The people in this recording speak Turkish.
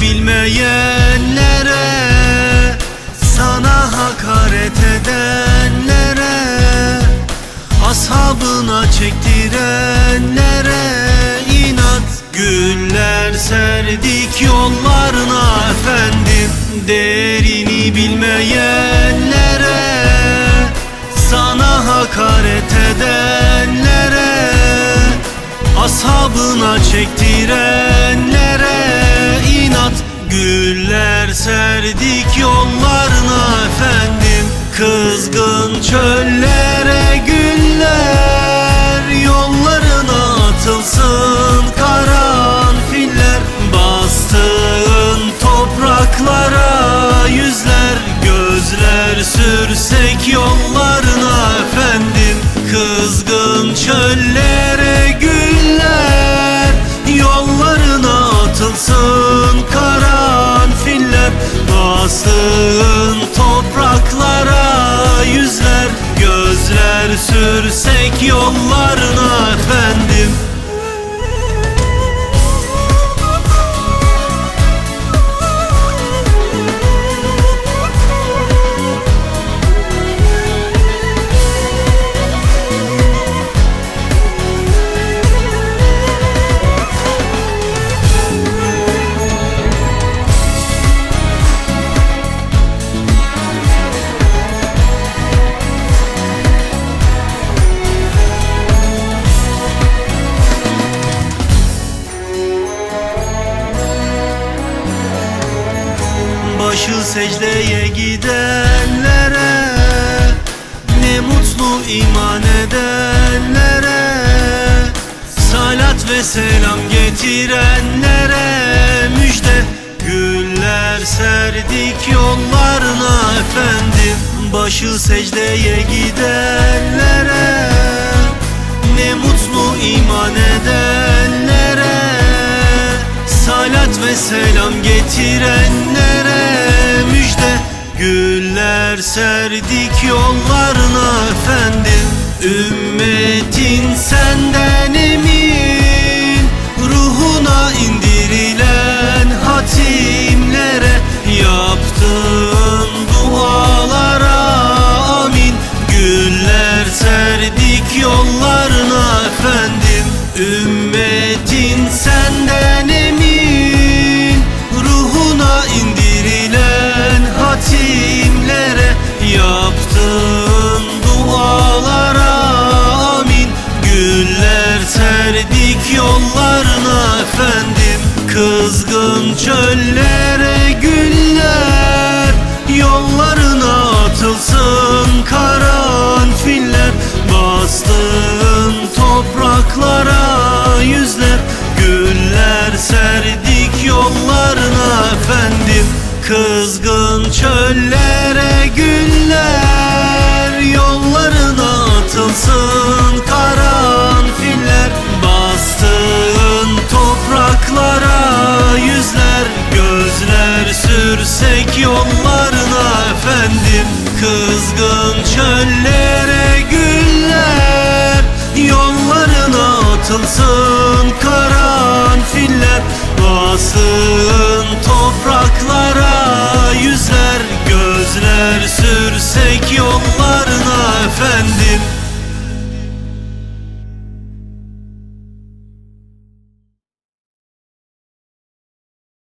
bilmeyenlere Sana hakaret edenlere Ashabına çektirenlere inat Güller serdik yollarına efendim. Değerini bilmeyenlere Sana hakaret edenlere Ashabına çektirenlere Kızgın çöllere güller Yollarına atılsın karanfiller. Bastığın topraklara yüzler Gözler sürsek yollarına efendim. Kızgın çöllere güller Yollarına atılsın karanfiller. Bastığın Gözler sürsek yollarına efendim Başı secdeye gidenlere Ne mutlu iman edenlere Salat ve selam getirenlere Müjde güller serdik yollarına efendim. Başı secdeye gidenlere Ne mutlu iman edenlere Salat ve selam getirenlere serdik yollarına efendim. Ümmetin senden Kızgın çöllere güller Yollarına atılsın karanfiller Bastığın topraklara yüzler Güller serdik yollarına efendim. Kızgın çöllere güller Yollarına atılsın Kızgın çöllere güller Yollarına atılsın